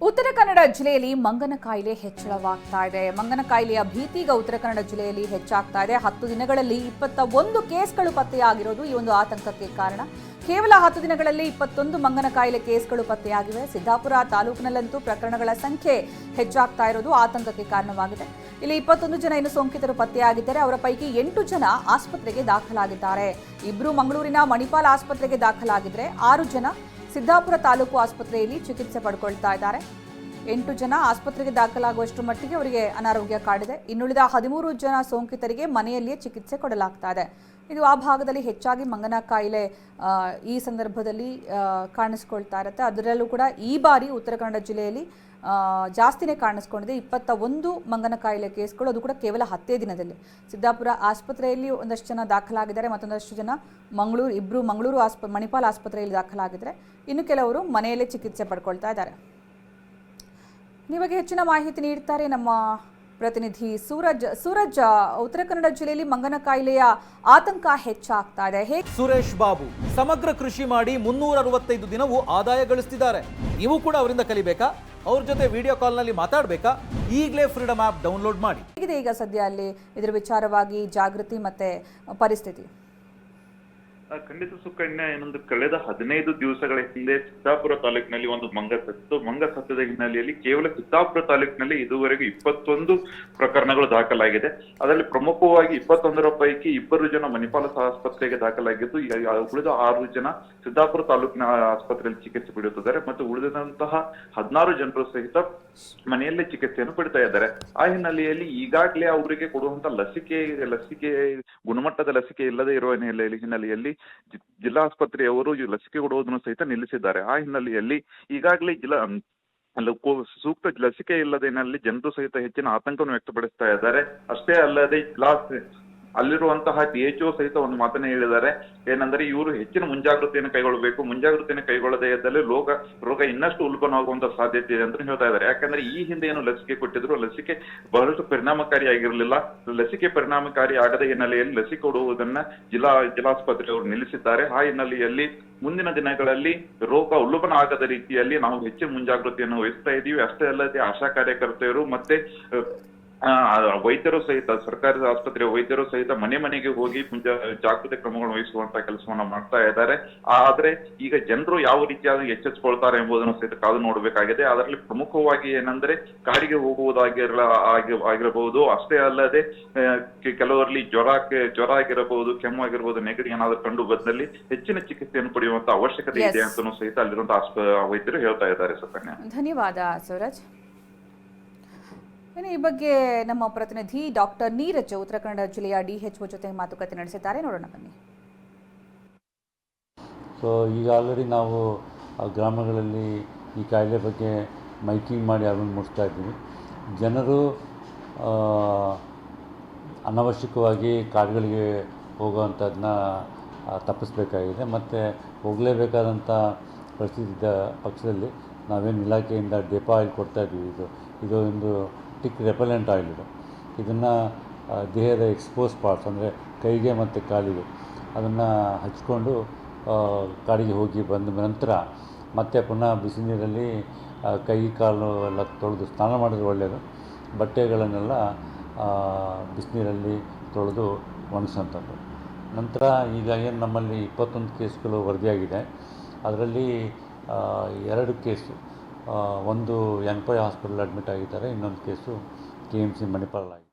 ಉತ್ತರ ಕನ್ನಡ ಜಿಲ್ಲೆಯಲ್ಲಿ ಮಂಗನ ಕಾಯಿಲೆ ಹೆಚ್ಚಳವಾಗ್ತಾ ಇದೆ. ಮಂಗನ ಕಾಯಿಲೆಯ ಭೀತಿ ಈಗ ಉತ್ತರ ಕನ್ನಡ ಜಿಲ್ಲೆಯಲ್ಲಿ ಹೆಚ್ಚಾಗ್ತಾ ಇದೆ. ಹತ್ತು ದಿನಗಳಲ್ಲಿ ಇಪ್ಪತ್ತ ಒಂದು ಕೇಸ್ಗಳು ಪತ್ತೆಯಾಗಿರೋದು ಈ ಒಂದು ಆತಂಕಕ್ಕೆ ಕಾರಣ. ಕೇವಲ ಹತ್ತು ದಿನಗಳಲ್ಲಿ ಇಪ್ಪತ್ತೊಂದು ಮಂಗನ ಕಾಯಿಲೆ ಕೇಸ್ಗಳು ಪತ್ತೆಯಾಗಿವೆ. ಸಿದ್ದಾಪುರ ತಾಲೂಕಿನಲ್ಲಂತೂ ಪ್ರಕರಣಗಳ ಸಂಖ್ಯೆ ಹೆಚ್ಚಾಗ್ತಾ ಇರೋದು ಆತಂಕಕ್ಕೆ ಕಾರಣವಾಗಿದೆ. ಇಲ್ಲಿ ಇಪ್ಪತ್ತೊಂದು ಜನ ಇನ್ನು ಸೋಂಕಿತರು ಪತ್ತೆಯಾಗಿದ್ದಾರೆ. ಅವರ ಪೈಕಿ ಎಂಟು ಜನ ಆಸ್ಪತ್ರೆಗೆ ದಾಖಲಾಗಿದ್ದಾರೆ. ಇಬ್ಬರು ಮಂಗಳೂರಿನ ಮಣಿಪಾಲ್ ಆಸ್ಪತ್ರೆಗೆ ದಾಖಲಾಗಿದ್ದರೆ ಆರು ಜನ ಸಿದ್ದಾಪುರ ತಾಲೂಕು ಆಸ್ಪತ್ರೆಯಲ್ಲಿ ಚಿಕಿತ್ಸೆ ಪಡ್ಕೊಳ್ತಾ ಇದ್ದಾರೆ. ಎಂಟು ಜನ ಆಸ್ಪತ್ರೆಗೆ ದಾಖಲಾಗುವಷ್ಟು ಮಟ್ಟಿಗೆ ಅವರಿಗೆ ಅನಾರೋಗ್ಯ ಕಾಡಿದೆ. ಇನ್ನುಳಿದ ಹದಿಮೂರು ಜನ ಸೋಂಕಿತರಿಗೆ ಮನೆಯಲ್ಲಿಯೇ ಚಿಕಿತ್ಸೆ ಕೊಡಲಾಗ್ತಾ ಇದೆ. ಇದು ಆ ಭಾಗದಲ್ಲಿ ಹೆಚ್ಚಾಗಿ ಮಂಗನ ಕಾಯಿಲೆ ಈ ಸಂದರ್ಭದಲ್ಲಿ ಕಾಣಿಸ್ಕೊಳ್ತಾ ಇರುತ್ತೆ. ಅದರಲ್ಲೂ ಕೂಡ ಈ ಬಾರಿ ಉತ್ತರ ಕನ್ನಡ ಜಿಲ್ಲೆಯಲ್ಲಿ ಜಾಸ್ತಿನೇ ಕಾಣಿಸ್ಕೊಂಡಿದೆ. ಇಪ್ಪತ್ತ ಒಂದು ಮಂಗನ ಕಾಯಿಲೆ ಕೇಸ್ಗಳು, ಅದು ಕೂಡ ಕೇವಲ ಹತ್ತೇ ದಿನದಲ್ಲಿ. ಸಿದ್ದಾಪುರ ಆಸ್ಪತ್ರೆಯಲ್ಲಿ ಒಂದಷ್ಟು ಜನ ದಾಖಲಾಗಿದ್ದಾರೆ, ಮತ್ತೊಂದಷ್ಟು ಜನ ಮಂಗಳೂರು ಇಬ್ಬರು ಮಂಗಳೂರು ಆಸ್ಪ, ಮಣಿಪಾಲ್ ಆಸ್ಪತ್ರೆಯಲ್ಲಿ ದಾಖಲಾಗಿದ್ದಾರೆ. ಇನ್ನು ಕೆಲವರು ಮನೆಯಲ್ಲೇ ಚಿಕಿತ್ಸೆ ಪಡ್ಕೊಳ್ತಾ ಇದ್ದಾರೆ. ಬಗ್ಗೆ ಹೆಚ್ಚಿನ ಮಾಹಿತಿ ನೀಡ್ತಾರೆ ನಮ್ಮ ಪ್ರತಿನಿಧಿ ಸೂರಜ್. ಸೂರಜ್ ಉತ್ತರ ಕನ್ನಡ ಜಿಲ್ಲೆಯಲ್ಲಿ ಮಂಗನ ಕಾಯಿಲೆಯ ಆತಂಕ ಹೆಚ್ಚಾಗ್ತಾ ಇದೆ. ಹೇಗೆ ಸುರೇಶ್ ಬಾಬು ಸಮಗ್ರ ಕೃಷಿ ಮಾಡಿ ಮುನ್ನೂರ ಅರವತ್ತೈದು ದಿನವೂ ಆದಾಯ ಗಳಿಸ್ತಿದ್ದಾರೆ. ನೀವು ಕೂಡ ಅವರಿಂದ ಕಲಿಬೇಕಾ? ಅವ್ರ ಜೊತೆ ವಿಡಿಯೋ ಕಾಲ್ನಲ್ಲಿ ಮಾತಾಡಬೇಕಾ? ಈಗಲೇ ಫ್ರೀಡಮ್ ಆ್ಯಪ್ ಡೌನ್ಲೋಡ್ ಮಾಡಿ. ಹೇಗಿದೆ ಈಗ ಸದ್ಯ ಅಲ್ಲಿ? ಇದರ ವಿಚಾರವಾಗಿ ಜಾಗೃತಿ ಮತ್ತೆ ಪರಿಸ್ಥಿತಿ? ಖಂಡಿತ ಸುಕನ್ಯಾ ಏನೊಂದು ಕಳೆದ ಹದಿನೈದು ದಿವಸಗಳ ಹಿಂದೆ ಸಿದ್ದಾಪುರ ತಾಲೂಕಿನಲ್ಲಿ ಒಂದು ಮಂಗ ಸತ್ತು, ಮಂಗ ಸತ್ತದ ಹಿನ್ನೆಲೆಯಲ್ಲಿ ಕೇವಲ ಸಿದ್ದಾಪುರ ತಾಲೂಕಿನಲ್ಲಿ ಇದುವರೆಗೂ ಇಪ್ಪತ್ತೊಂದು ಪ್ರಕರಣಗಳು ದಾಖಲಾಗಿದೆ. ಅದರಲ್ಲಿ ಪ್ರಮುಖವಾಗಿ ಇಪ್ಪತ್ತೊಂದರ ಪೈಕಿ ಇಬ್ಬರು ಜನ ಮಣಿಪಾಲ ಆಸ್ಪತ್ರೆಗೆ ದಾಖಲಾಗಿದ್ದು ಉಳಿದ ಆರು ಜನ ಸಿದ್ದಾಪುರ ತಾಲೂಕಿನ ಆಸ್ಪತ್ರೆಯಲ್ಲಿ ಚಿಕಿತ್ಸೆ ಪಡೆಯುತ್ತಿದ್ದಾರೆ ಮತ್ತು ಉಳಿದಂತಹ ಹದಿನಾರು ಜನರು ಸಹಿತ ಮನೆಯಲ್ಲೇ ಚಿಕಿತ್ಸೆಯನ್ನು ಪಡಿತಾ ಇದ್ದಾರೆ. ಆ ಹಿನ್ನೆಲೆಯಲ್ಲಿ ಈಗಾಗಲೇ ಅವರಿಗೆ ಕೊಡುವಂತ ಲಸಿಕೆ ಲಸಿಕೆ ಗುಣಮಟ್ಟದ ಲಸಿಕೆ ಇಲ್ಲದೆ ಇರುವ ಹಿನ್ನೆಲೆಯಲ್ಲಿ ಹಿನ್ನೆಲೆಯಲ್ಲಿ ಜಿ- ಜಿಲ್ಲಾ ಆಸ್ಪತ್ರೆಯವರು ಈ ಲಸಿಕೆ ಕೊಡುವುದನ್ನು ಸಹಿತ ನಿಲ್ಲಿಸಿದ್ದಾರೆ. ಆ ಹಿನ್ನೆಲೆಯಲ್ಲಿ ಈಗಾಗಲೇ ಜಿಲ್ಲಾ ಸೂಕ್ತ ಲಸಿಕೆ ಇಲ್ಲದೇನಲ್ಲಿ ಜನರು ಸಹಿತ ಹೆಚ್ಚಿನ ಆತಂಕವನ್ನು ವ್ಯಕ್ತಪಡಿಸ್ತಾ ಇದ್ದಾರೆ. ಅಷ್ಟೇ ಅಲ್ಲದೆ ಜಿಲ್ಲಾ ಅಲ್ಲಿರುವಂತಹ ಡಿ ಎಚ್ ಒ ಸಹಿತ ಒಂದು ಮಾತನ್ನೇ ಹೇಳಿದ್ದಾರೆ. ಏನಂದ್ರೆ ಇವರು ಹೆಚ್ಚಿನ ಮುಂಜಾಗ್ರತೆಯನ್ನು ಕೈಗೊಳ್ಳಬೇಕು. ಮುಂಜಾಗ್ರತೆಯನ್ನು ಕೈಗೊಳ್ಳದೇ ಇದ್ದಲ್ಲಿ ರೋಗ ರೋಗ ಇನ್ನಷ್ಟು ಉಲ್ಬಣವಾಗುವಂತ ಸಾಧ್ಯತೆ ಇದೆ ಅಂತ ಹೇಳ್ತಾ ಇದ್ದಾರೆ. ಯಾಕಂದ್ರೆ ಈ ಹಿಂದೆ ಏನು ಲಸಿಕೆ ಕೊಟ್ಟಿದ್ರು ಲಸಿಕೆ ಬಹಳಷ್ಟು ಪರಿಣಾಮಕಾರಿಯಾಗಿರಲಿಲ್ಲ ಲಸಿಕೆ ಪರಿಣಾಮಕಾರಿ ಆಗದ ಹಿನ್ನೆಲೆಯಲ್ಲಿ ಲಸಿಕೆ ಕೊಡುವುದನ್ನ ಜಿಲ್ಲಾ, ಜಿಲ್ಲಾಸ್ಪತ್ರೆಯವರು ನಿಲ್ಲಿಸಿದ್ದಾರೆ. ಆ ಹಿನ್ನೆಲೆಯಲ್ಲಿ ಮುಂದಿನ ದಿನಗಳಲ್ಲಿ ರೋಗ ಉಲ್ಲಬನ ಆಗದ ರೀತಿಯಲ್ಲಿ ನಾವು ಹೆಚ್ಚಿನ ಮುಂಜಾಗ್ರತೆಯನ್ನು ವಹಿಸ್ತಾ ಇದ್ದೀವಿ ಅಷ್ಟೇ ಅಲ್ಲದೆ ಆಶಾ ಕಾರ್ಯಕರ್ತೆಯರು ಮತ್ತೆ ವೈದ್ಯರು ಸಹಿತ ಸರ್ಕಾರಿ ಆಸ್ಪತ್ರೆ ವೈದ್ಯರು ಸಹಿತ ಮನೆ ಮನೆಗೆ ಹೋಗಿ ಮುಂಜಾ ಜಾಗೃತಿ ಕ್ರಮಗಳನ್ನು ವಹಿಸುವಂತ ಕೆಲಸವನ್ನ ಮಾಡ್ತಾ ಇದ್ದಾರೆ. ಆದ್ರೆ ಈಗ ಜನರು ಯಾವ ರೀತಿಯಾಗಿ ಎಚ್ಚೆತ್ಕೊಳ್ತಾರೆ ಎಂಬುದನ್ನು ಸಹಿತ ಕಾದು ನೋಡಬೇಕಾಗಿದೆ. ಅದರಲ್ಲಿ ಪ್ರಮುಖವಾಗಿ ಏನಂದ್ರೆ ಕಾಡಿಗೆ ಹೋಗುವುದಾಗಿರಲ ಆಗಿ ಆಗಿರಬಹುದು. ಅಷ್ಟೇ ಅಲ್ಲದೆ ಕೆಲವರಲ್ಲಿ ಜ್ವರ ಜ್ವರ ಆಗಿರಬಹುದು ಕೆಮ್ಮು ಆಗಿರಬಹುದು ನೆಗಡಿ ಏನಾದರೂ ಕಂಡು ಬಂದಲ್ಲಿ ಹೆಚ್ಚಿನ ಚಿಕಿತ್ಸೆಯನ್ನು ಪಡೆಯುವಂತ ಅವಶ್ಯಕತೆ ಇದೆ ಅಂತ ಸಹಿತ ಅಲ್ಲಿರುವಂತಹ ವೈದ್ಯರು ಹೇಳ್ತಾ ಇದ್ದಾರೆ ಸತ್ಯ ಧನ್ಯವಾದ ಸೂರಜ್. ಈ ಬಗ್ಗೆ ನಮ್ಮ ಪ್ರತಿನಿಧಿ ಡಾಕ್ಟರ್ ನೀರಜ್ ಉತ್ತರ ಕನ್ನಡ ಜಿಲ್ಲೆಯ ಡಿಎಚ್ಒ ಜೊತೆ ಮಾತುಕತೆ ನಡೆಸಿದ್ದಾರೆ. ನೋಡೋಣ ಬನ್ನಿ. ಸೊ ಈಗ ಆಲ್ರೆಡಿ ನಾವು ಗ್ರಾಮಗಳಲ್ಲಿ ಈ ಕಾಯಿಲೆ ಬಗ್ಗೆ ಮೈಕಿಂಗ್ ಮಾಡಿ ಅರಿವು ಮೂಡಿಸ್ತಾ ಇದ್ದೀವಿ. ಜನರು ಅನವಶ್ಯಕವಾಗಿ ಕಾಡುಗಳಿಗೆ ಹೋಗುವಂಥದ್ದನ್ನ ತಪ್ಪಿಸ್ಬೇಕಾಗಿದೆ. ಮತ್ತು ಹೋಗಲೇಬೇಕಾದಂಥ ಪರಿಸ್ಥಿತಿ ಇದ್ದ ಪಕ್ಷದಲ್ಲಿ. ನಾವೇನು ಇಲಾಖೆಯಿಂದ ಡೆಪಾ ಕೊಡ್ತಾ ಇದ್ದೀವಿ. ಇದು ಇದು ಒಂದು ಟಿಕ್ ರೆಪಲೆಂಟ್ ಆಯಿಲ್ ಇದು ಇದನ್ನು ದೇಹದ ಎಕ್ಸ್ಪೋಸ್ ಪಾರ್ಟ್ಸ್ ಅಂದರೆ ಕೈಗೆ ಮತ್ತು ಕಾಲಿಗೆ ಅದನ್ನು ಹಚ್ಕೊಂಡು ಕಾಡಿಗೆ ಹೋಗಿ ಬಂದ ನಂತರ ಮತ್ತೆ ಪುನಃ ಬಿಸಿ ನೀರಲ್ಲಿ ಕೈ, ಕಾಲು ಎಲ್ಲ ತೊಳೆದು ಸ್ನಾನ ಮಾಡಿದ್ರೆ ಒಳ್ಳೆಯದು ಬಟ್ಟೆಗಳನ್ನೆಲ್ಲ ಬಿಸಿನೀರಲ್ಲಿ ತೊಳೆದು ಒಣಗಿಸೋಂಥದ್ದು ನಂತರ ಈಗ ಏನು ನಮ್ಮಲ್ಲಿ ಇಪ್ಪತ್ತೊಂದು ಕೇಸ್ಗಳು ವರದಿಯಾಗಿದೆ. ಅದರಲ್ಲಿ ಎರಡು ಕೇಸು. ಒಂದು ಎನ್ ಹಾಸ್ಪಿಟಲ್ ಅಡ್ಮಿಟ್ ಆಗಿದ್ದಾರೆ. ಇನ್ನೊಂದು case K M C Manipal ಆಗಿದೆ.